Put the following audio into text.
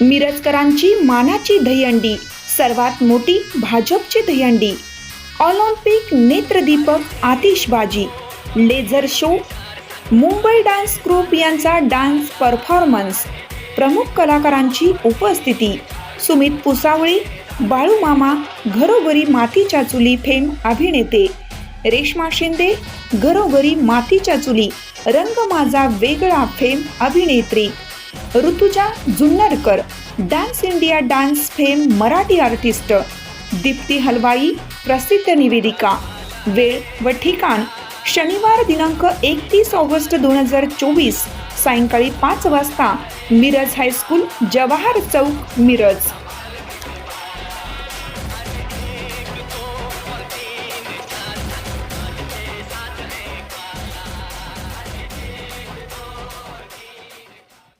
मिरजकरांची मानाची दहीहंडी सर्वात मोठी भाजपची दहीहंडी. ऑलिम्पिक नेत्रदीपक आतिषबाजी laser show Mumbai dance group यांचा डान्स परफॉर्मन्स प्रमुख कलाकारांची उपस्थिती सुमित पुसावळी बाळू मामा घरोघरी मातीच्या चुली फेम अभिनेते रेश्मा शिंदे घरोघरी मातीच्या चुली रंग माझा वेगळा फेम अभिनेत्री. Rutuja Junnarkar dance India dance fame Marathi artist Deepti Halwai प्रसिद्ध निवेदिका. वेळ व ठिकाण शनिवार दिनांक एकतीस ऑगस्ट दोन हजार चोवीस सायंकाळी पाच वाजता मिरज हायस्कूल जवाहर चौक मिरज.